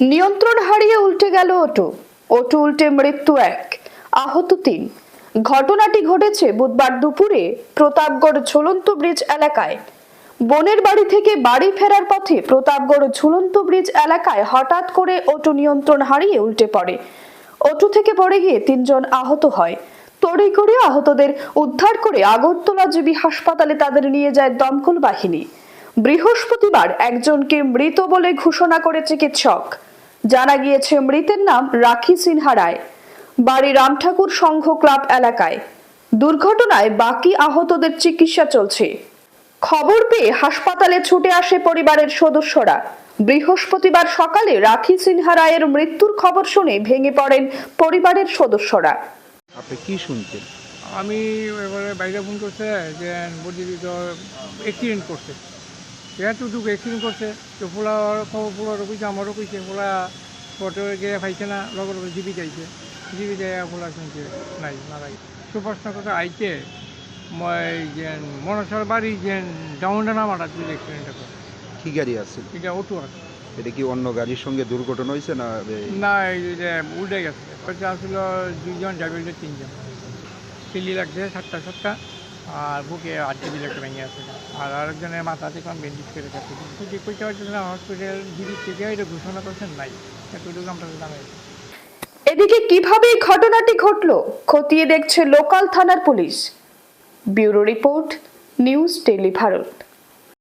নিয়ন্ত্রণ হারিয়ে উল্টে গেল অটো। অটো উল্টে মৃত্যু এক, আহত তিন। ঘটনাটি ঘটেছে বুধবার দুপুরে প্রতাপগড় ঝুলন্ত ব্রিজ এলাকায়। বোনের বাড়ি থেকে বাড়ি ফেরার পথে প্রতাপগড় ঝুলন্ত ব্রিজ এলাকায় হঠাৎ করে অটো নিয়ন্ত্রণ হারিয়ে উল্টে পড়ে। অটো থেকে পড়ে গিয়ে তিনজন আহত হয়। তড়ি তড়িঘড়ি আহতদের উদ্ধার করে আগরতলা জিবি হাসপাতালে তাদের নিয়ে যায় দমকল বাহিনী। বৃহস্পতিবার একজনকে মৃত বলে ঘোষণা করে চিকিৎসক। জানা গিয়েছে মৃতের নাম রাখি সিনহা রায়। বাড়ি রামঠাকুর সংঘ ক্লাব এলাকায়। দুর্ঘটনায় বাকি আহতদের চিকিৎসা চলছে। খবর পেয়ে হাসপাতালে ছুটে আসে পরিবারের সদস্যরা। বৃহস্পতিবার সকালে রাখি সিনহা রায়ের মৃত্যুর খবর শুনে ভেঙে পড়েন পরিবারের সদস্যরা। আপনি কি শুনছেন? আমি এবারে বাইরে ফোন করছে যে তো অ্যাক্সিডেন্ট করছে। এতটুকু অ্যাক্সিডেন্ট করছে তো পোলা খবর পোলারও কইছে আমারও কইছে পোলা ফটো গিয়ে পাইছে না লগর লগে জিবি যাইছে। জিবি যাই পোলা শুনছে নাই নালাই সুপারস্টার কথা আইছে মই যে মনসার বাড়ি যে ডাউনটা নামাটা তুই অ্যাক্সিডেন্ট করে কি গাড়ি আছে এটা অটো আছে। এটা কি অন্য গাড়ির সঙ্গে দুর্ঘটনা হয়েছে না না যে উল্টে গেছে হচ্ছে আসলে দুইজন ড্রাইভার তিনজন। চিল্লি লাগছে সাতটা সাতটা। আর বুকে আটটি দিলে একটা ভেঙে আছে আর আরেকজনের মাথা থেকে বেন্ডিজ করে গেছে কিন্তু কইতে পারছে না হসপিটাল জিবি থেকে এটা ঘোষণা করছেন নাই। এতটুকু আমরা জানাই এদিকে কীভাবে ঘটনাটি ঘটল, খতিয়ে দেখছে লোকাল থানার police. Bureau report, news tele Bharat.